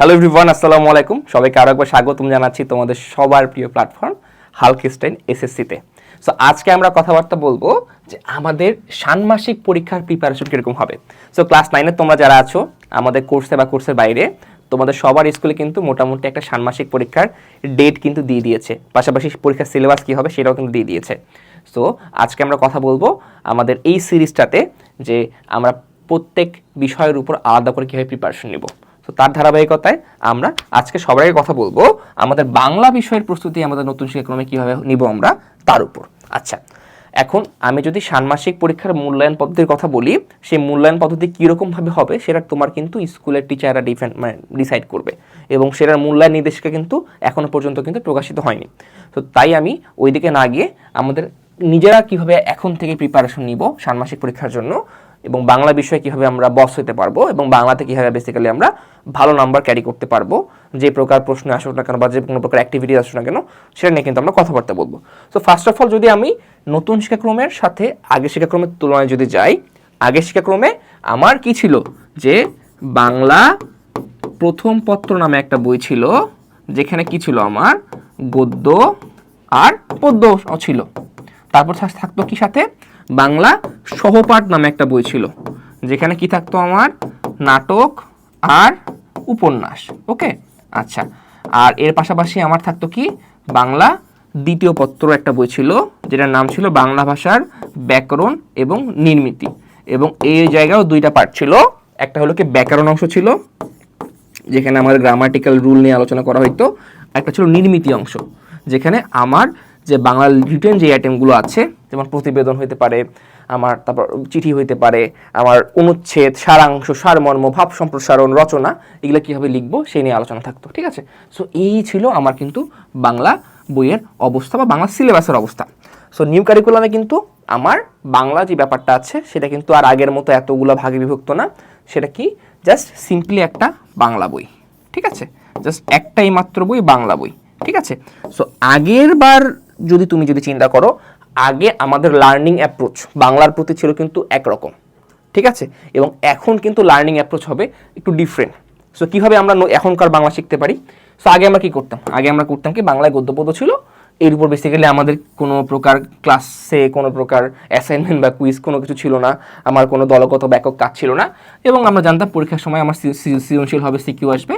Hello everyone আসসালামু আলাইকুম। সবাইকে আরও একবার স্বাগতম জানাচ্ছি তোমাদের সবার প্রিয় প্ল্যাটফর্ম হালকিস্টাইন এসএসসিতে সো আজকে আমরা কথাবার্তা বলব যে আমাদের ষান্মাসিক পরীক্ষার প্রিপারেশন কীরকম হবে। সো ক্লাস নাইনে তোমরা যারা আছো, আমাদের কোর্সে বা কোর্সের বাইরে, তোমাদের সবার স্কুলে কিন্তু মোটামুটি একটা ষান্মাসিক পরীক্ষার ডেট কিন্তু দিয়ে দিয়েছে। পাশাপাশি পরীক্ষার সিলেবাস কী হবে সেটাও কিন্তু দিয়ে দিয়েছে। সো আজকে আমরা কথা বলব আমাদের এই সিরিজটাতে যে আমরা প্রত্যেক বিষয়ের উপর আলাদা করে কীভাবে প্রিপারেশন নিব। তো তার ধারাবাহিকতায় আমরা আজকে সবার আগে কথা বলব আমাদের বাংলা বিষয়ের প্রস্তুতি, আমাদের নতুন শিক্ষাক্রমে কীভাবে নিব আমরা, তার উপর। আচ্ছা এখন আমি যদি ষান্মাসিক পরীক্ষার মূল্যায়ন পদ্ধতির কথা বলি, সেই মূল্যায়ন পদ্ধতি কীরকমভাবে হবে সেটা তোমার কিন্তু স্কুলের টিচাররা ডিফেন্ড মানে ডিসাইড করবে এবং সেটার মূল্যায়ন নির্দেশিকা কিন্তু এখনও পর্যন্ত কিন্তু প্রকাশিত হয়নি। তো তাই আমি ওইদিকে না গিয়ে আমাদের নিজেরা কীভাবে এখন থেকে প্রিপারেশন নিব ষান্মাসিক পরীক্ষার জন্য এবং বাংলা বিষয়ে কীভাবে আমরা বস হতে পারব এবং বাংলাতে কীভাবে বেসিক্যালি আমরা ভালো নাম্বার ক্যারি করতে পারব, যে প্রকার প্রশ্ন আসুক না কেন বা যে কোনো প্রকার অ্যাক্টিভিটি আসুক না কেন, সেটা নিয়ে কিন্তু আমরা কথাবার্তা বলব। সো ফার্স্ট অফ অল যদি আমি নতুন শিক্ষাক্রমের সাথে আগের শিক্ষাক্রমের তুলনায় যদি যাই, আগের শিক্ষাক্রমে আমার কি ছিল? যে বাংলা প্রথম পত্র নামে একটা বই ছিল, যেখানে কি ছিল আমার? গদ্য আর পদ্য ছিল। তারপর থাক- থাকতো কি সাথে? বাংলা সহপাঠ নামে একটা বই ছিল, যেখানে কি থাকতো আমার? নাটক আর উপন্যাস, ওকে? আচ্ছা আর এর পাশাপাশি আমার থাকতো কি? বাংলা দ্বিতীয় পত্র একটা বই ছিল, যেটার নাম ছিল বাংলা ভাষার ব্যাকরণ এবং নির্মিতি। এবং এই জায়গাও দুইটা পার্ট ছিল, একটা হলো কি ব্যাকরণ অংশ ছিল, যেখানে আমার গ্রামাটিক্যাল রুল নিয়ে আলোচনা করা হইতো একটা ছিল নির্মিতি অংশ, যেখানে আমার যে বাংলা রিটেন যে আইটেমগুলো আছে যেমন প্রতিবেদন হইতে পারে, আমার তারপর চিঠি হইতে পারে, আমার অনুচ্ছেদ, সারাংশ, সারমর্ম, ভাব সম্প্রসারণ, রচনা, এগুলো কীভাবে লিখব সেই নিয়ে আলোচনা থাকতো, ঠিক আছে? সো এই ছিল আমার কিন্তু বাংলা বইয়ের অবস্থা বা বাংলা সিলেবাসের অবস্থা। সো নিউ কারিকুলামে কিন্তু আমার বাংলা যে ব্যাপারটা আছে, সেটা কিন্তু আর আগের মতো এতগুলো ভাগে বিভক্ত না, সেটা কি? জাস্ট সিম্পলি একটা বাংলা বই, ঠিক আছে? জাস্ট একটাই মাত্র বই, বাংলা বই, ঠিক আছে? সো আগের বার যদি তুমি যদি চিন্তা করো আগে আমাদের লার্নিং অ্যাপ্রোচ বাংলার প্রতি ছিল কিন্তু একরকম, ঠিক আছে? এবং এখন কিন্তু লার্নিং অ্যাপ্রোচ হবে একটু ডিফারেন্ট সো কীভাবে আমরা এখনকার বাংলা শিখতে পারি? সো আগে আমরা কী করতাম? আগে আমরা করতাম কি? বাংলায় গদ্যপদ্য ছিল। এর উপর বেসিক্যালি আমাদের কোনো প্রকার ক্লাসে কোনো প্রকার অ্যাসাইনমেন্ট বা কুইজ কোনো কিছু ছিল না। আমার কোনো দলগত ব্যাকক কাজ ছিল না। এবং আমরা জানতাম পরীক্ষার সময় আমার সৃজনশীল হবে সিকিউ আসবে।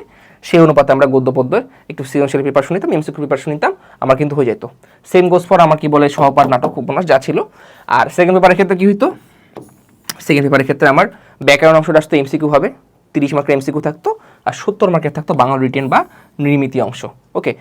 সেই অনুপাতে আমরা গদ্য গদ্যপদ্যের একটু সৃজনশীল প্রিপারেশন নিতাম এমসিকিউ প্রিপারেশন নিতাম আমার কিন্তু হয়ে যেত। সেম গোস ফর আমার কি বলে সহপাঠ নাটক উপন্যাস যা ছিল। আর সেকেন্ড পেপারের ক্ষেত্রে কী হইতো? সেকেন্ড পেপারের ক্ষেত্রে আমার ব্যাকরণ অংশটা আসতো এমসিকিউ হবে, তিরিশ মার্কের এমসিকিউ থাকতো, আর সত্তর মার্কের থাকতো বাংলা রিটেন বা নির্মিতি অংশ। ওকে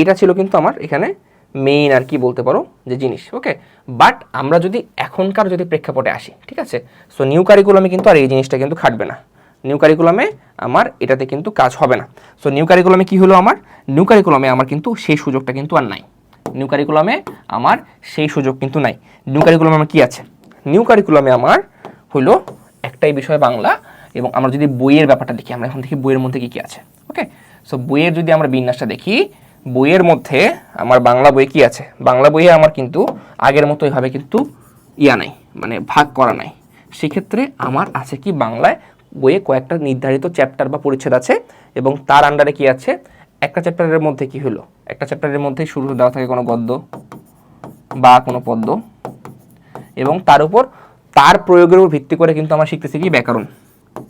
এটা ছিল কিন্তু আমার এখানে মেইন আর কি বলতে পারো যে জিনিস। ওকে বাট আমরা যদি এখনকার যদি প্রেক্ষাপটে আসি, ঠিক আছে? সো নিউ কারিকুলামে কিন্তু আর এই জিনিসটা কিন্তু খাটবে না। নিউ কারিকুলামে আমার এটাতে কিন্তু কাজ হবে না। সো নিউ কারিকুলামে কি হলো আমার? নিউ কারিকুলামে আমার কিন্তু সেই সুযোগটা কিন্তু আর নাই। নিউ কারিকুলামে আমার সেই সুযোগ কিন্তু নাই। নিউ কারিকুলামে আমার কি আছে? নিউ কারিকুলামে আমার হলো একটাই বিষয় বাংলা এবং আমরা যদি বইয়ের ব্যাপারটা দেখি, আমরা এখন দেখি বইয়ের মধ্যে কি কি আছে। ওকে সো বইয়ের যদি আমরা বিন্যাসটা দেখি, বইয়ের মধ্যে আমার বাংলা বই কি আছে? বাংলা বইয়ে আমার কিন্তু আগের মতো এভাবে কিন্তু ইয়া নাই মানে ভাগ করা নাই। সেক্ষেত্রে আমার আছে কি বাংলায় বইয়ে কয়েকটা নির্ধারিত চ্যাপ্টার বা পরিচ্ছেদ আছে এবং তার আন্ডারে কি আছে? একটা চ্যাপ্টারের মধ্যে কি হলো? একটা চ্যাপ্টারের মধ্যে শুরু দেওয়া থাকে কোনো গদ্য বা কোনো পদ্য এবং তার উপর তার প্রয়োগের উপর ভিত্তি করে কিন্তু আমরা শিখতেছি কি? ব্যাকরণ।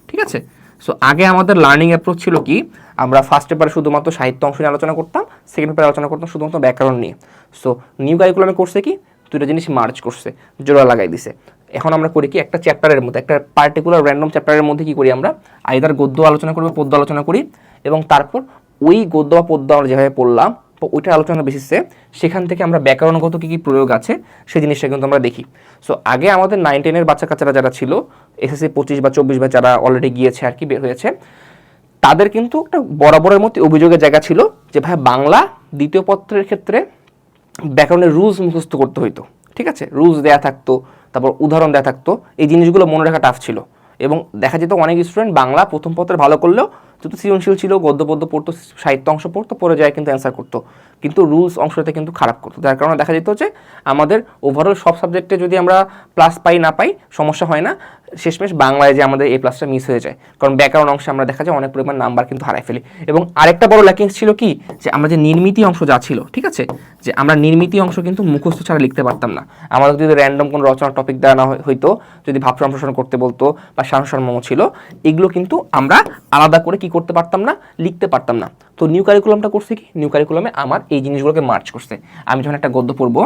ঠিক আছে? সো আগে আমাদের লার্নিং অ্যাপ্রোচ ছিল কি? আমরা ফার্স্ট পেপারে শুধুমাত্র সাহিত্য অংশ নিয়ে আলোচনা করতাম সেকেন্ড পেপারে আলোচনা করতাম শুধুমাত্র ব্যাকরণ নিয়ে। সো নিউ কারিকুলামে করছে কি? দুটো জিনিস মার্চ করছে, জোড়া লাগাই দিছে। এখন আমরা করি কি একটা চ্যাপ্টারের মধ্যে, একটা পার্টিকুলার র্যান্ডম চ্যাপ্টারের মধ্যে কি করি আমরা? আইদার গদ্য আলোচনা করব, পদ্য আলোচনা করি এবং তারপর ওই গদ্য বা পদ্য আমরা যেভাবে পড়লাম ওইটার আলোচনা বেসিসে সেখান থেকে আমরা ব্যাকরণগত কী কী প্রয়োগ আছে সেই জিনিসটা কিন্তু আমরা দেখি। সো আগে আমাদের নাইন টেনের বাচ্চা কাচ্চারা যারা ছিল এসএসসি পঁচিশ বা চব্বিশ বা যারা অলরেডি গিয়েছে আর কি বের হয়েছে, তাদের কিন্তু একটা বরাবরের মধ্যে অভিযোগের জায়গা ছিল যে ভাই বাংলা দ্বিতীয় পত্রের ক্ষেত্রে ব্যাকরণের রুলস মুখস্থ করতে হইতো, ঠিক আছে? রুলস দেয়া থাকতো তারপর উদাহরণ দেয়া থাকতো। এই জিনিসগুলো মনে রাখা টাফ ছিল। এবং দেখা যেত অনেক স্টুডেন্ট বাংলা প্রথম পত্রে ভালো করলেও যেহেতু সৃজনশীল ছিল গদ্য পদ্য পড়তো, সাহিত্য অংশ পড়তো, পড়ে যায় কিন্তু অ্যান্সার করতো। কিন্তু রুলস অংশটাতে কিন্তু খারাপ করতো। যার কারণে দেখা যেত যে আমাদের ওভারঅল সব সাবজেক্টে যদি আমরা প্লাস পাই, না পাই, সমস্যা হয় না। শেষমেশ বাংলায় যে আমাদের এ প্লাসটা মিস হয়ে যায়। কারণ ব্যাকরণ অংশে আমরা দেখা যায় অনেক পরিমাণ নাম্বার কিন্তু হারাই ফেলি। এবং আরেকটা বড় ল্যাকিংস ছিল কি? যে আমরা যে নির্মিতি অংশ যা ছিল, ঠিক আছে? যে আমরা নির্মিতি অংশ কিন্তু মুখস্থ ছাড়া লিখতে পারতাম না। আমাদের যদি র্যান্ডম কোনো রচনার টপিক দেওয়া না হইতো, যদি ভাব সম্প্রসারণ করতে বলতো বা সাংসর্মম ছিল, এগুলো কিন্তু আমরা আলাদা করে কি করতে পারতাম না, লিখতে পারতাম না। তো নিউ কারিকুলামটা করছে কি? নিউ কারিকুলামে আমার এই জিনিসগুলোকে মার্চ করছে। আমি যখন একটা গদ্য পড়ব,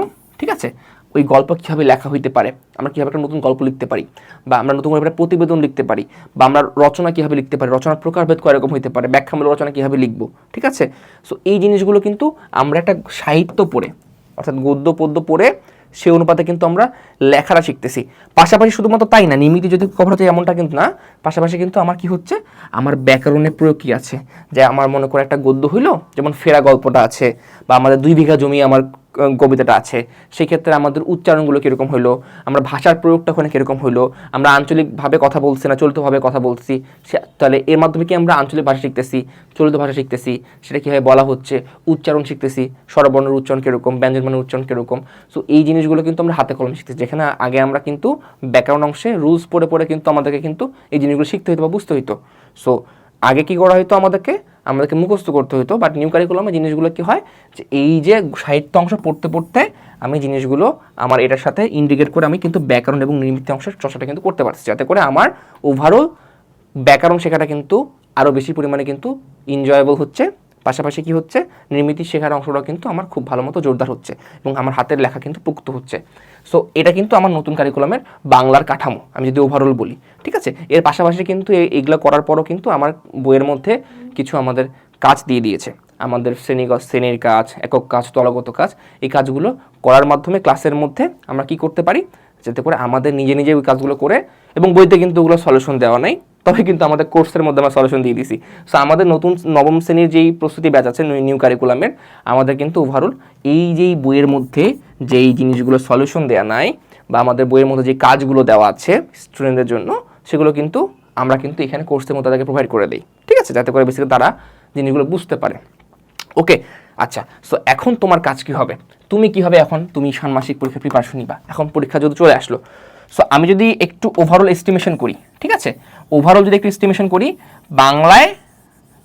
ঠিক আছে? ওই গল্প কীভাবে লেখা হইতে পারে? আমরা কীভাবে একটা নতুন গল্প লিখতে পারি? বা আমরা নতুন করে একটা প্রতিবেদন লিখতে পারি? বা আমরা রচনা কীভাবে লিখতে পারি? রচনার প্রকারভেদ কয়রকম হইতে পারে? ব্যাখ্যামূলক রচনা কীভাবে লিখব? ঠিক আছে? সো এই জিনিসগুলো কিন্তু আমরা একটা সাহিত্য পড়ে, অর্থাৎ গদ্য পদ্য পড়ে সে অনুপাতে কিন্তু আমরা লেখাটা শিখতেছি। পাশাপাশি শুধুমাত্র তাই না, নিমিতি যদি কভার হচ্ছে এমনটা কিন্তু না। পাশাপাশি কিন্তু আমার কি হচ্ছে, আমার ব্যাকরণের প্রয়োগ কী আছে? যে আমার মনে করে একটা গদ্য হইল, যেমন ফেরা গল্পটা আছে, বা আমাদের দুই বিঘা জমি আমার কবিতাটা আছে। সেই ক্ষেত্রে আমাদের উচ্চারণগুলো কীরকম হলো আমরা ভাষার প্রয়োগটা ওখানে কীরকম হলো আমরা আঞ্চলিকভাবে কথা বলছি না, চলিতভাবে কথা বলছি তাহলে এর মাধ্যমে কি আমরা আঞ্চলিক ভাষা শিখতেছি, চলিত ভাষা শিখতেছি? সেটা কীভাবে বলা হচ্ছে? উচ্চারণ শিখতেছি, স্বরবর্ণের উচ্চারণ কীরকম ব্যঞ্জনমানের উচ্চারণ কীরকম? সো এই জিনিসগুলো কিন্তু আমরা হাতে কলমে শিখতেছি। যেখানে আগে আমরা কিন্তু ব্যাকরণ অংশে রুলস পড়ে পড়ে কিন্তু আমাদেরকে কিন্তু এই জিনিসগুলো শিখতে হতো বা বুঝতে হতো সো আগে কি করা হইতো আমাদেরকে? আমাদেরকে মুখস্থ করতে হতো বাট নিউ কারিকুলামে জিনিসগুলো কি হয়? যে এই যে সাহিত্য অংশ পড়তে পড়তে আমি জিনিসগুলো আমার এটার সাথে ইন্ডিকেট করে আমি কিন্তু ব্যাকরণ এবং নির্মিত অংশের চর্চাটা কিন্তু করতে পারছি, যাতে করে আমার ওভারঅল ব্যাকরণ শেখাটা কিন্তু আরও বেশি পরিমাণে কিন্তু এনজয়েবল হচ্ছে। পাশাপাশি কি হচ্ছে? নির্মিতি শেখার অংশটাও কিন্তু আমার খুব ভালো মতো জোরদার হচ্ছে এবং আমার হাতের লেখা কিন্তু পুক্ত হচ্ছে। সো এটা কিন্তু আমার নতুন কারিকুলামের বাংলার কাঠামো, আমি যদি ওভারঅল বলি, ঠিক আছে? এর পাশাপাশি কিন্তু এগুলো করার পরও কিন্তু আমার বইয়ের মধ্যে কিছু আমাদের কাজ দিয়ে দিয়েছে। আমাদের শ্রেণীগত শ্রেণির কাজ, একক কাজ দলগত কাজ, এই কাজগুলো করার মাধ্যমে ক্লাসের মধ্যে আমরা কি করতে পারি? যাতে করে আমাদের নিজে নিজে ওই কাজগুলো করে এবং বইতে কিন্তু ওগুলো সলিউশন দেওয়া নাই। তবে কিন্তু আমাদের কোর্সের মধ্যে আমরা সলিউশন দিয়ে দিছি। সো আমাদের নতুন নবম শ্রেণির যেই প্রস্তুতি ব্যাচ আছে নিউ কারিকুলামের আমাদের কিন্তু ওভারঅল এই যেই বইয়ের মধ্যে যেই জিনিসগুলো সলিউশন দেওয়া নাই বা আমাদের বইয়ের মধ্যে যে কাজগুলো দেওয়া আছে স্টুডেন্টদের জন্য, সেগুলো কিন্তু আমরা কিন্তু এখানে কোর্সের মধ্যে তাদেরকে প্রোভাইড করে দিই। ঠিক আছে? যাতে করে বেসিক্যালি তারা জিনিসগুলো বুঝতে পারে। ওকে আচ্ছা সো এখন তোমার কাজ কি হবে? তুমি কি হবে এখন, তুমি ষান্মাসিক পরীক্ষা প্রিপারেশন নিবা? এখন পরীক্ষা যদি চলে আসলো সো আমি যদি একটু ওভারঅল এস্টিমেশন করি, ঠিক আছে? ওভারঅল যদি একটু এস্টিমেশন করি, বাংলায়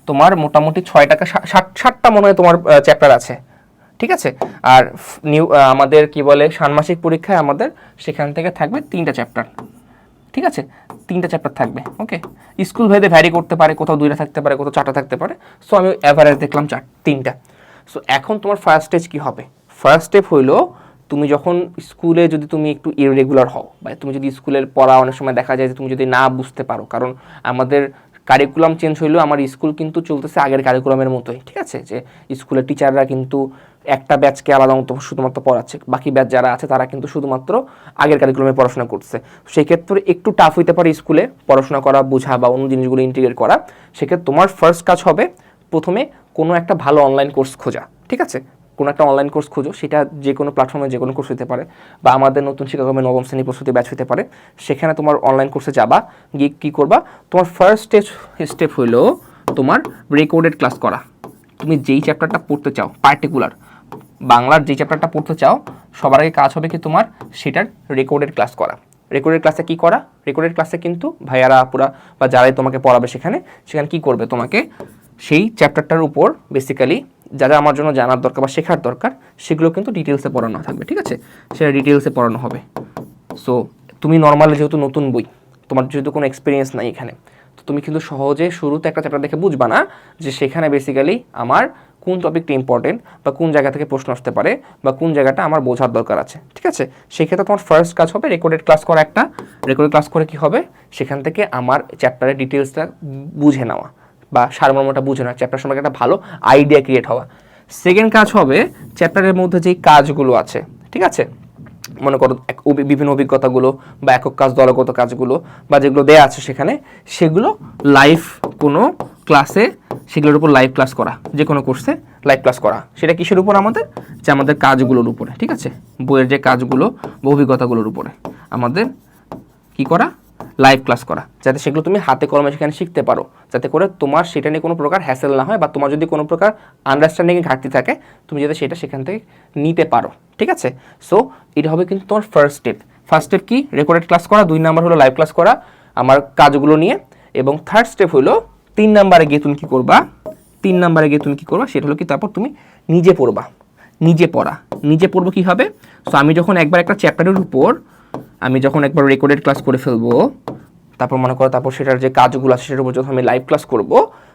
তোমার মোটামুটি ছয় টাকা ষাট- ষাট ষাটটা মনে হয় তোমার চ্যাপ্টার আছে। ঠিক আছে? আর নিউ আমাদের কি বলে, ষান্মাসিক পরীক্ষায় আমাদের সেখান থেকে থাকবে তিনটা চ্যাপ্টার ঠিক আছে? তিনটা চ্যাপ্টার থাকবে ওকে স্কুল ভেদে ভ্যারি করতে পারে, কোথাও দুইটা থাকতে পারে, কোথাও চারটা থাকতে পারে। সো আমি অ্যাভারেজ দেখলাম চার, তিনটা। সো এখন তোমার ফার্স্ট স্টেজ কী হবে? ফার্স্ট স্টেপ হইল তুমি যখন স্কুলে যদি তুমি একটু ইরেগুলার হও, বা তুমি যদি স্কুলের পড়া অনেক সময় দেখা যায় যে তুমি যদি না বুঝতে পারো, কারণ আমাদের কারিকুলাম চেঞ্জ হইলেও আমার স্কুল কিন্তু চলতেছে আগের কারিকুলামের মতোই, ঠিক আছে? যে স্কুলের টিচাররা কিন্তু একটা ব্যাচকে আলাদা মতো শুধুমাত্র পড়াচ্ছে, বাকি ব্যাচ যারা আছে তারা কিন্তু শুধুমাত্র আগের কারিকুলামে পড়াশোনা করছে। সেক্ষেত্রে একটু টাফ হইতে পারে স্কুলে পড়াশোনা করা, বোঝা বা অন্য জিনিসগুলো ইন্টিগ্রেট করা। সেক্ষেত্রে তোমার ফার্স্ট কাজ হবে প্রথমে কোনো একটা ভালো অনলাইন কোর্স খোঁজা, ঠিক আছে? কোনো একটা অনলাইন কোর্স খোঁজো, সেটা যে কোনো প্ল্যাটফর্মে যে কোনো কোর্স হতে পারে বা আমাদের নতুন শিক্ষাক্রমে নবম শ্রেণি প্রস্তুতি ব্যাচ হতে পারে, সেখানে তোমার অনলাইন কোর্সে যাবা, গিয়ে কী করবা, তোমার ফার্স্ট স্টেজ স্টেপ হইল তোমার রেকর্ডেড ক্লাস করা। তুমি যেই চ্যাপ্টারটা পড়তে চাও পার্টিকুলার বাংলার যে চ্যাপ্টারটা পড়তে চাও, সবার আগে কাজ হবে কি তোমার সেটার রেকর্ডেড ক্লাস করা। রেকর্ডেড ক্লাসে কি করা? রেকর্ডেড ক্লাসে কিন্তু ভাইয়ারা, আপুরা বা যারাই তোমাকে পড়াবে সেখানে সেখানে কি করবে তোমাকে সেই চ্যাপ্টারটার উপর বেসিক্যালি যা যা আমার জন্য জানার দরকার বা শেখার দরকার, সেগুলো কিন্তু ডিটেলসে পড়ানো থাকবে, ঠিক আছে? সেটা ডিটেলসে পড়ানো হবে। সো তুমি নর্মালি যেহেতু নতুন বই, তোমার যেহেতু কোনো এক্সপিরিয়েন্স নাই এখানে, তো তুমি কিন্তু সহজে শুরুতে একটা চ্যাপ্টার দেখে বুঝবা না যে সেখানে বেসিক্যালি আমার কোন টপিকটা ইম্পর্টেন্ট বা কোন জায়গা থেকে প্রশ্ন আসতে পারে বা কোন জায়গাটা আমার বোঝার দরকার আছে, ঠিক আছে? সেক্ষেত্রে তোমার ফার্স্ট কাজ হবে রেকর্ডেড ক্লাস করা একটা। রেকর্ডেড ক্লাস করে কি হবে? সেখান থেকে আমার চ্যাপ্টারের ডিটেলসটা বুঝে নেওয়া। বা সারমর্মটা বুঝে নেওয়া চ্যাপ্টার সম্পর্কে একটা ভালো আইডিয়া ক্রিয়েট হওয়া। সেকেন্ড কাজ হবে চ্যাপ্টারের মধ্যে যেই কাজগুলো আছে, ঠিক আছে? মনে করো বিভিন্ন অভিজ্ঞতাগুলো বা একক কাজ, দলগত কাজগুলো বা যেগুলো দেয়া আছে সেখানে, সেগুলো লাইভ কোনো ক্লাসে সেগুলোর উপর লাইভ ক্লাস করা, যে কোনো কোর্সে লাইভ ক্লাস করা। সেটা কিসের উপর আমাদের? যে আমাদের কাজগুলোর উপরে, ঠিক আছে? বইয়ের যে কাজগুলো বা অভিজ্ঞতাগুলোর উপরে। আমাদের কি করা? লাইভ ক্লাস করা, যাতে সেগুলো তুমি হাতে কলমে সেখানে শিখতে পারো। যাতে করে তোমার সেটা নিয়ে কোনো প্রকার হ্যাসেল না হয় বা তোমার যদি কোনো প্রকার আন্ডারস্ট্যান্ডিংয়ে ঘাটতি থাকে, তুমি যাতে সেটা সেখান থেকে নিতে পারো, ঠিক আছে? সো এটা হবে কিন্তু তোমার ফার্স্ট স্টেপ ফার্স্ট স্টেপ কি? রেকর্ডেড ক্লাস করা, দুই নাম্বার হলো লাইভ ক্লাস করা, আমার কাজগুলো নিয়ে। এবং থার্ড স্টেপ হলো, তিন নাম্বারে গিয়ে তুমি কী করবা? তিন নাম্বারে গিয়ে তুমি কী করবা? সেটা হলো কি? তারপর তুমি নিজে পড়বা, নিজে পড়া। নিজে পড়ব কী হবে? সো আমি যখন একবার একটা চ্যাপ্টারের উপর আমি যখন একবার রেকর্ডেড ক্লাস করে ফেলব, তারপর মনে করো, তারপর সেটার যে কাজগুলো আছে সেটার উপর যখন আমি লাইভ ক্লাস করব,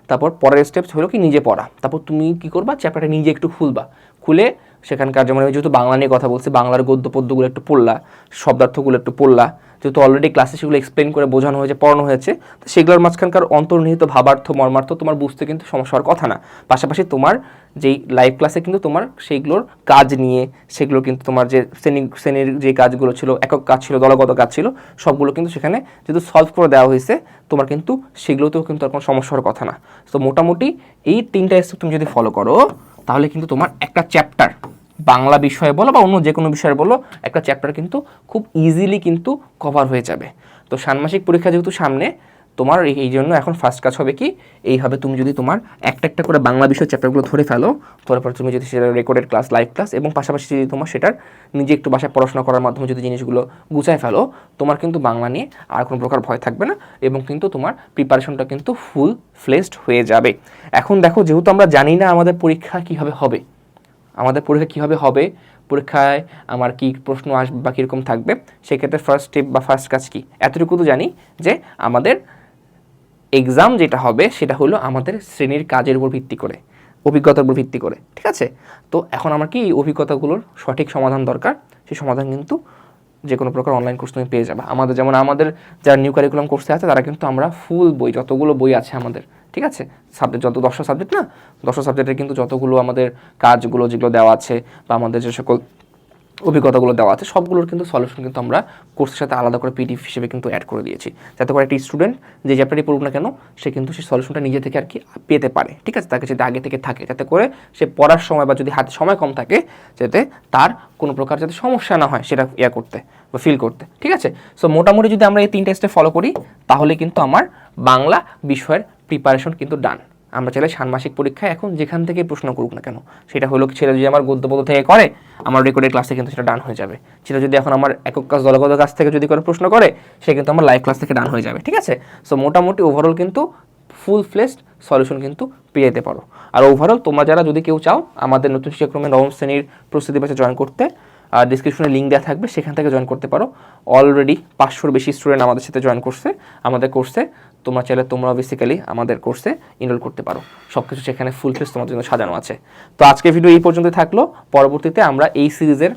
তারপর পরের স্টেপস হলো কি নিজে পড়া। তারপর তুমি কি করবা? চ্যাপ্টারটা নিজে একটু খুলবা। খুলে সেখানকার যেমন আমি যেহেতু বাংলা নিয়ে কথা বলছি, বাংলার গদ্য পদ্যগুলো একটু পড়লা, শব্দার্থগুলো একটু পড়লা, যেহেতু অলরেডি ক্লাসে সেগুলো এক্সপ্লেন করে বোঝানো হয়েছে, পড়ানো হয়েছে, তো সেগুলোর মাঝখানকার অন্তর্নিহিত ভাবার্থ, মর্মার্থ তোমার বুঝতে কিন্তু সমস্যা হওয়ার কথা না। পাশাপাশি তোমার যেই লাইভ ক্লাসে কিন্তু তোমার সেইগুলোর কাজ নিয়ে, সেগুলো কিন্তু তোমার যে শ্রেণি, শ্রেণির যে কাজগুলো ছিল, একক কাজ ছিল, দলগত কাজ ছিল, সবগুলো কিন্তু সেখানে যেহেতু সলভ করে দেওয়া হয়েছে, তোমার কিন্তু সেগুলোতেও কিন্তু আর কোনো সমস্যা হওয়ার কথা না। তো মোটামুটি এই তিনটা স্টেপ তুমি যদি ফলো করো, তাহলে কিন্তু তোমার একটা চ্যাপ্টার বাংলা বিষয়ে বলো বা অন্য যে কোনো বিষয়ে বলো, একটা চ্যাপ্টার কিন্তু খুব ইজিলি কিন্তু কভার হয়ে যাবে। তো ষান্মাসিক পরীক্ষা যেহেতু সামনে, তোমার এই- জন্য এখন ফার্স্ট কাজ হবে কি, এইভাবে তুমি যদি তোমার একটা একটা করে বাংলা বিষয় চ্যাপ্টারগুলো ধরে ফেলো, ধরে তারপর তুমি যদি সেটা রেকর্ডেড ক্লাস লাইভ ক্লাস এবং পাশাপাশি যদি তোমার সেটার নিজে একটু বাসায় পড়াশোনা করার মাধ্যমে যদি জিনিসগুলো গুছায় ফেলো, তোমার কিন্তু বাংলা নিয়ে আর কোনো প্রকার ভয় থাকবে না এবং কিন্তু তোমার প্রিপারেশনটা কিন্তু ফুল ফ্লেসড হয়ে যাবে। এখন দেখো, যেহেতু আমরা জানি না আমাদের পরীক্ষা কীভাবে হবে আমাদের পরীক্ষা কীভাবে হবে? পরীক্ষায় আমার কি প্রশ্ন আসবে বা কীরকম থাকবে? সেক্ষেত্রে ফার্স্ট স্টেপ বা ফার্স্ট কাজ কি? এতটুকু তো জানি যে আমাদের এক্সাম যেটা হবে সেটা হলো আমাদের শ্রেণির কাজের উপর ভিত্তি করে, অভিজ্ঞতার উপর ভিত্তি করে, ঠিক আছে? তো এখন আমার কি এই অভিজ্ঞতাগুলোর সঠিক সমাধান দরকার? সেই সমাধান কিন্তু যে কোনো প্রকার অনলাইন কোর্স তুমি পেয়ে যাবে। আমাদের যেমন আমাদের যারা নিউ কারিকুলাম কোর্সে আছে, তারা কিন্তু আমরা ফুল বই, যতগুলো বই আছে আমাদের, ঠিক আছে? সাবজেক্ট যত দশটা সাবজেক্ট না, দশটা সাবজেক্টের কিন্তু যতগুলো আমাদের কাজগুলো যেগুলো দেওয়া আছে বা আমাদের যে সকল অভিজ্ঞতাগুলো দেওয়া আছে, সবগুলোর কিন্তু সলিউশন কিন্তু আমরা কোর্সের সাথে আলাদা করে পিডিএফ হিসেবে কিন্তু অ্যাড করে দিয়েছি। যাতে করে একটি স্টুডেন্ট যে চ্যাপ্টারই পড়ুক না কেন, সে কিন্তু সেই সলিউশনটা নিজে থেকে আর কি পেতে পারে। ঠিক আছে? তাকে যদি আগে থেকে থাকে, যাতে করে সে পড়ার সময় বা যদি হাতে সময় কম থাকে, যাতে তার কোনো প্রকার যাতে সমস্যা না হয় সেটা ইয়া করতে বা ফিল করতে। ঠিক আছে? সো মোটামুটি যদি আমরা এই তিনটা স্টেপ ফলো করি, তাহলে কিন্তু আমার বাংলা বিষয়ের প্রিপারেশন কিন্তু ডান আমরা চাইলে ষান্মাসিক পরীক্ষায় এখন যেখান থেকে প্রশ্ন করুক না কেন, সেটা হলো সেটা যদি আমার গদ্যপদ থেকে করে, আমার রেকর্ডের ক্লাসে কিন্তু সেটা ডান হয়ে যাবে। সেটা যদি এখন আমার একক কাজ দলগত কাজ থেকে যদি করে প্রশ্ন করে, সে কিন্তু আমার লাইভ ক্লাস থেকে ডান হয়ে যাবে, ঠিক আছে? সো মোটামুটি ওভারঅল কিন্তু ফুল ফ্লেসড সলিউশন কিন্তু পেয়ে যেতে পারো। আর ওভারঅল তোমরা যারা যদি কেউ চাও আমাদের নতুন শিক্ষাক্রমে নবম শ্রেণির প্রস্তুতি ব্যাচে জয়েন করতে আর ডিসক্রিপশনে লিঙ্ক দেওয়া থাকবে, সেখান থেকে জয়েন করতে পারো। অলরেডি পাঁচশোর বেশি স্টুডেন্ট আমাদের সাথে জয়েন করছে, আমাদের কোর্সে তোমরা চাইলে তোমরা বেসিক্যালি আমাদের কোর্সে ইনরোল করতে পারো। সব কিছু সেখানে ফুল ফেস তোমাদের জন্য সাজানো আছে। তো আজকে ভিডিও এই পর্যন্ত থাকল। পরবর্তীতে আমরা এই সিরিজের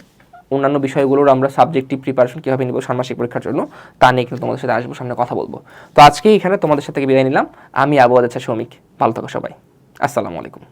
অন্যান্য বিষয়গুলোর আমরা সাবজেক্টিভ প্রিপারেশন কীভাবে নেব ষান্মাসিক পরীক্ষার জন্য, তা নিয়ে কিন্তু তোমাদের সাথে আসব, সামনে কথা বলব। তো আজকে এখানে তোমাদের সাথে বিদায় নিলাম। আমি আবু আদাচ্ছা শ্রমিক। ভালো থাকো সবাই। আসসালামু আলাইকুম।